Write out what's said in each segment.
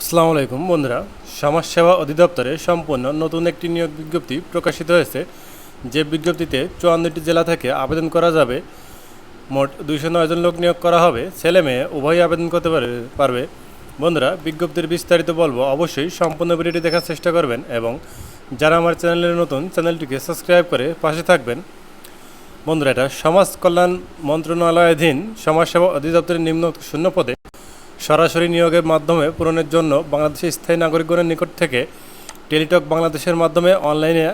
আসসালামু আলাইকুম, বন্ধুরা। সমাজসেবা অধিদপ্তরে সম্পূর্ণ নতুন একটি নিয়োগ বিজ্ঞপ্তি প্রকাশিত হয়েছে। যে বিজ্ঞপ্তিতে চুয়ান্নটি জেলা থেকে আবেদন করা যাবে, মোট দুইশো নয় জন লোক নিয়োগ করা হবে, ছেলে মেয়ে উভয়ই আবেদন করতে পারে পারবে। বন্ধুরা, বিজ্ঞপ্তির বিস্তারিত বলব, অবশ্যই সম্পূর্ণ ভিডিওটি দেখার চেষ্টা করবেন এবং যারা আমার চ্যানেলের নতুন, চ্যানেলটিকে সাবস্ক্রাইব করে পাশে থাকবেন। বন্ধুরা, এটা সমাজ কল্যাণ মন্ত্রণালয়াধীন সমাজসেবা অধিদপ্তরের নিম্ন শূন্য পদে সরাসরি নিয়োগের মাধ্যমে পূরণের জন্য বাংলাদেশের স্থায়ী নাগরিকগণের নিকট থেকে টেলিটক বাংলাদেশের মাধ্যমে অনলাইনে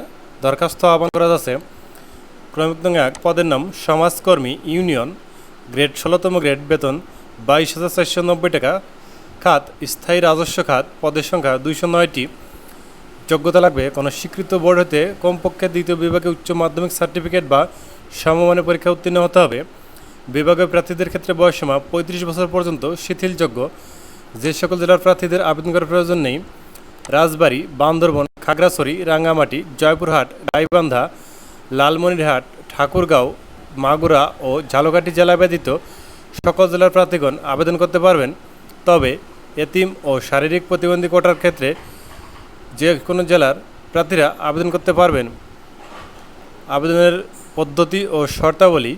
দরখাস্ত আহ্বান করা যাচ্ছে। ক্রমিক এক পদের নাম সমাজকর্মী ইউনিয়ন, গ্রেড ষোলোতম গ্রেড বেতন বাইশ হাজার চারশো নব্বই টাকা, খাত স্থায়ী রাজস্ব খাত, পদের সংখ্যা দুইশো নয়টি। যোগ্যতা লাগবে কোনো স্বীকৃত বোর্ড হতে কমপক্ষে দ্বিতীয় বিভাগে উচ্চ মাধ্যমিক সার্টিফিকেট বা সমমানের পরীক্ষা উত্তীর্ণ হতে হবে। বিভাগীয় প্রার্থীদের ক্ষেত্রে বয়সসীমা পঁয়ত্রিশ বছর পর্যন্ত শিথিলযোগ্য। যে সকল জেলার প্রার্থীদের আবেদন করার প্রয়োজন নেই, রাজবাড়ী, বান্দরবন, খাগড়াছড়ি, রাঙ্গামাটি, জয়পুরহাট গাইবান্ধা লালমনিরহাট, ঠাকুরগাঁও, মাগুরা ও ঝালকাঠি জেলা ব্যতীত সকল জেলার প্রার্থীগণ আবেদন করতে পারবেন। তবে এতিম ও শারীরিক প্রতিবন্ধী কোটার ক্ষেত্রে যে কোনো জেলার প্রার্থীরা আবেদন করতে পারবেন। আবেদনের পদ্ধতি ও শর্তাবলী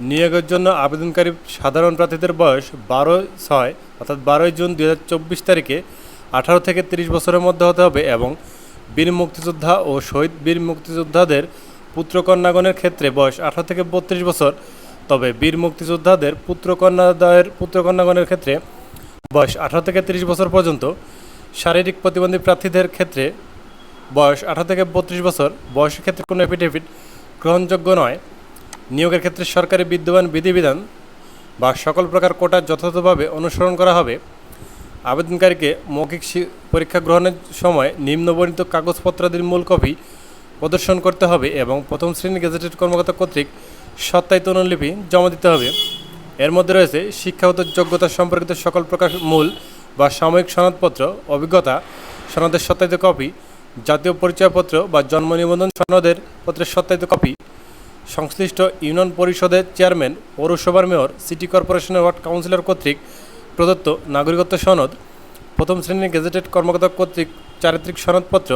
নিয়োগের জন্য আবেদনকারী সাধারণ প্রার্থীদের বয়স বারো ছয়, অর্থাৎ বারোই জুন দু হাজার চব্বিশ তারিখে আঠারো থেকে তিরিশ বছরের মধ্যে হতে হবে এবং বীর মুক্তিযোদ্ধা ও শহীদ বীর মুক্তিযোদ্ধাদের পুত্রকন্যাগণের ক্ষেত্রে বয়স আঠারো থেকে বত্রিশ বছর, তবে বীর মুক্তিযোদ্ধাদের পুত্রকন্যাদের পুত্রকন্যাগণের ক্ষেত্রে বয়স আঠারো থেকে তিরিশ বছর পর্যন্ত, শারীরিক প্রতিবন্ধী প্রার্থীদের ক্ষেত্রে বয়স আঠারো থেকে বত্রিশ বছর, বয়সের ক্ষেত্রে কোনো এফিডেভিট গ্রহণযোগ্য নয়। নিয়োগের ক্ষেত্রে সরকারি বিদ্যমান বিধিবিধান বা সকল প্রকার কোটা যথাযথভাবে অনুসরণ করা হবে। আবেদনকারীকে মৌখিক পরীক্ষা গ্রহণের সময় নিম্নবর্ণিত কাগজপত্রাদির মূল কপি প্রদর্শন করতে হবে এবং প্রথম শ্রেণির গেজেটেড কর্মকর্তা কর্তৃক সত্যায়িত অনুলিপি জমা দিতে হবে। এর মধ্যে রয়েছে শিক্ষাগত যোগ্যতা সম্পর্কিত সকল প্রকার মূল বা সাময়িক সনদপত্র, অভিজ্ঞতা, সনদের সত্যায়িত কপি, জাতীয় পরিচয়পত্র বা জন্ম নিবন্ধন সনদের পত্রের সত্যায়িত কপি সংশ্লিষ্ট ইউনিয়ন পরিষদের চেয়ারম্যান, পৌরসভার মেয়র, সিটি কর্পোরেশনের ওয়ার্ড কাউন্সিলর কর্তৃক প্রদত্ত নাগরিকত্ব সনদ, প্রথম শ্রেণির গেজেটেড কর্মকর্তা কর্তৃক চারিত্রিক সনদপত্র,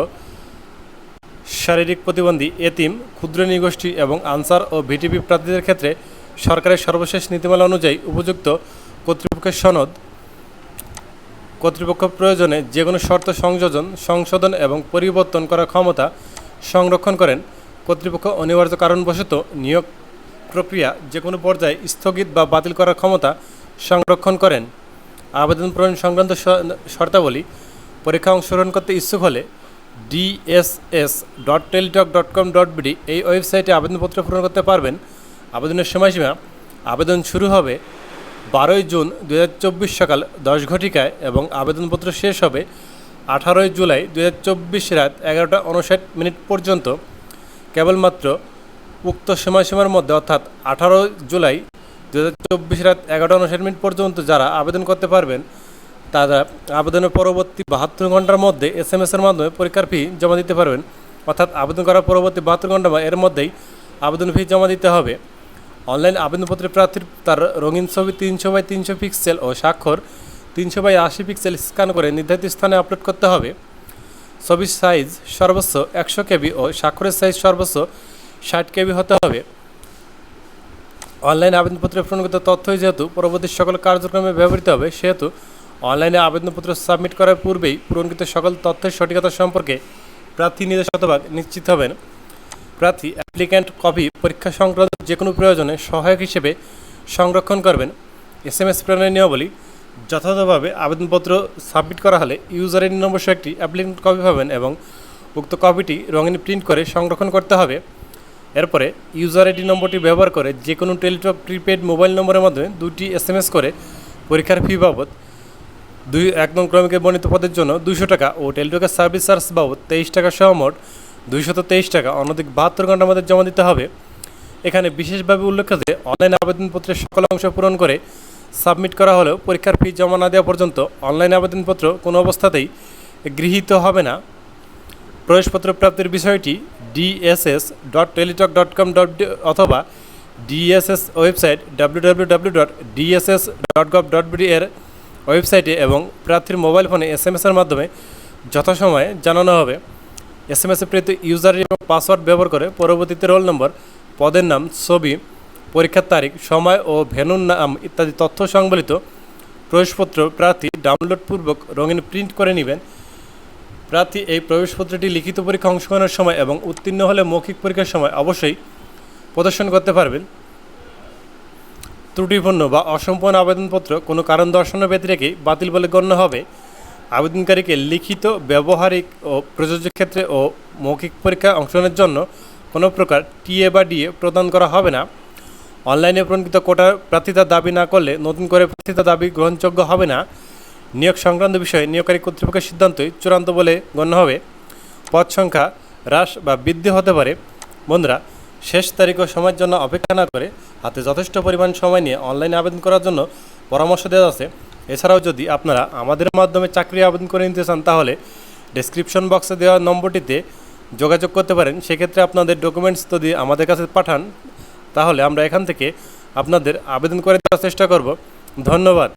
শারীরিক প্রতিবন্ধী, এতিম, ক্ষুদ্র নিগোষ্ঠী এবং আনসার ও ভিটিপি প্রার্থীদের ক্ষেত্রে সরকারের সর্বশেষ নীতিমালা অনুযায়ী উপযুক্ত কর্তৃপক্ষের সনদ, কর্তৃপক্ষ প্রয়োজনে যে কোনো শর্ত সংযোজন, সংশোধন এবং পরিবর্তন করার ক্ষমতা সংরক্ষণ করেন। কর্তৃপক্ষ অনিবার্য কারণবশত নিয়োগ প্রক্রিয়া যে কোনো পর্যায়ে স্থগিত বা বাতিল করার ক্ষমতা সংরক্ষণ করেন। আবেদন পূরণ সংক্রান্ত শর্তাবলী পরীক্ষা অংশগ্রহণ করতে ইচ্ছুক হলে DSS dot Teletalk dot com dot BD এই ওয়েবসাইটে আবেদনপত্র পূরণ করতে পারবেন। আবেদনের সময়সীমা, আবেদন শুরু হবে বারোই জুন দু হাজার চব্বিশ সকাল দশ ঘটিকায় এবং আবেদনপত্র শেষ হবে আঠারোই জুলাই দু হাজার চব্বিশ রাত এগারোটা উনষাট মিনিট পর্যন্ত। কেবলমাত্র উক্ত সময়সীমার মধ্যে, অর্থাৎ আঠারো জুলাই দু হাজার চব্বিশ রাত এগারোটা উনষাট মিনিট পর্যন্ত যারা আবেদন করতে পারবেন, তারা আবেদনের পরবর্তী বাহাত্তর ঘণ্টার মধ্যে এস এম এসের মাধ্যমে পরীক্ষার ফি জমা দিতে পারবেন। অর্থাৎ আবেদন করার পরবর্তী বাহাত্তর ঘণ্টা বা এর মধ্যেই আবেদন ফি জমা দিতে হবে। অনলাইন আবেদনপত্রে প্রার্থীর তার রঙিন ছবি তিনশো বাই তিনশো পিক্সেল ও স্বাক্ষর তিনশো বাই আশি পিক্সেল স্ক্যান করে নির্ধারিত স্থানে আপলোড করতে হবে। ছবির সাইজ সর্বোচ্চ একশো কেবি ও স্বাক্ষরের সাইজ সর্বোচ্চ ষাট কেবি হতে হবে। অনলাইন আবেদনপত্রে পূরণকৃত তথ্যই যেহেতু পরবর্তী সকল কার্যক্রমে ব্যবহৃত হবে, সেহেতু অনলাইনে আবেদনপত্র সাবমিট করার পূর্বেই পূরণকৃত সকল তথ্যের সঠিকতা সম্পর্কে প্রার্থী নিজের শতভাগ নিশ্চিত হবেন। প্রার্থী অ্যাপ্লিক্যান্ট কপি পরীক্ষা সংক্রান্ত যে কোনো প্রয়োজনে সহায়ক হিসেবে সংরক্ষণ করবেন। এস এম এস প্রেরণের নিয়মাবলী যথাযথভাবে আবেদনপত্র সাবমিট করা হলে ইউজার আইডি নম্বর একটি অ্যাপ্লিক্যান্ট কপি পাবেন এবং উক্ত কপিটি রঙিন প্রিন্ট করে সংরক্ষণ করতে হবে। এরপরে ইউজার আইডি নম্বরটি ব্যবহার করে যে কোনো টেলিটক, প্রিপেড মোবাইল নম্বরের মাধ্যমে দুটি এস এম এস করে পরীক্ষার ফি বাবদ দুই এক নং ক্রমিকে বর্ণিত পদের জন্য দুইশো টাকা ও টেলিটকের সার্ভিস চার্জ বাবদ তেইশ টাকা সহ মোট দুইশত তেইশ টাকা অনধিক বাহাত্তর ঘণ্টার মধ্যে জমা দিতে হবে। এখানে বিশেষভাবে উল্লেখ্য যে, অনলাইন আবেদনপত্রের সকল অংশ পূরণ করে সাবমিট করা হলেও পরীক্ষার ফি জমা না দেওয়া পর্যন্ত অনলাইন আবেদনপত্র কোনো অবস্থাতেই গৃহীত হবে না। প্রবেশপত্র প্রাপ্তির বিষয়টি DSS dot Teletalk dot com dot অথবা DSS website W W W dot DSS dot gov dot BD এর ওয়েবসাইটে এবং প্রার্থীর মোবাইল ফোনে এস এম এসের মাধ্যমে যথাসময়ে জানানো হবে। এস এম এসে প্রেরিত ইউজার এবং পাসওয়ার্ড ব্যবহার করে পরবর্তীতে রোল নম্বর পদের নাম, ছবি পরীক্ষার তারিখ, সময় ও ভেনুর নাম ইত্যাদি তথ্য সংবলিত প্রবেশপত্র প্রার্থী ডাউনলোড পূর্বক রঙিন প্রিন্ট করে নেবেন। প্রার্থী এই প্রবেশপত্রটি লিখিত পরীক্ষা অংশগ্রহণের সময় এবং উত্তীর্ণ হলে মৌখিক পরীক্ষার সময় অবশ্যই প্রদর্শন করতে পারবেন। ত্রুটিপূর্ণ বা অসম্পূর্ণ আবেদনপত্র কোনো কারণ দর্শানোর ব্যতিরেকেই বাতিল বলে গণ্য হবে। আবেদনকারীকে লিখিত, ব্যবহারিক ও প্রযোজ্য ক্ষেত্রে ও মৌখিক পরীক্ষায় অংশগ্রহণের জন্য কোনো প্রকার টিএ বা ডিএ প্রদান করা হবে না। অনলাইনে প্রণীত কোটার প্রার্থিতা দাবি না করলে নতুন করে প্রার্থিতা দাবি গ্রহণযোগ্য হবে না। নিয়োগ সংক্রান্ত বিষয়ে নিয়োগকারী কর্তৃপক্ষের সিদ্ধান্তই চূড়ান্ত বলে গণ্য হবে। পদ সংখ্যা হ্রাস বা বৃদ্ধি হতে পারে। বন্ধুরা, শেষ তারিখ ও সময়ের জন্য অপেক্ষা না করে হাতে যথেষ্ট পরিমাণ সময় নিয়ে অনলাইনে আবেদন করার জন্য পরামর্শ দেওয়া আছে। এছাড়াও যদি আপনারা আমাদের মাধ্যমে চাকরি আবেদন করে নিতে চান, তাহলে ডেসক্রিপশন বক্সে দেওয়া নম্বরটিতে যোগাযোগ করতে পারেন। সেক্ষেত্রে আপনাদের ডকুমেন্টস যদি আমাদের কাছে পাঠান তাহলে আমরা এখান থেকে আপনাদের আবেদন করে দেওয়ার চেষ্টা করব। ধন্যবাদ।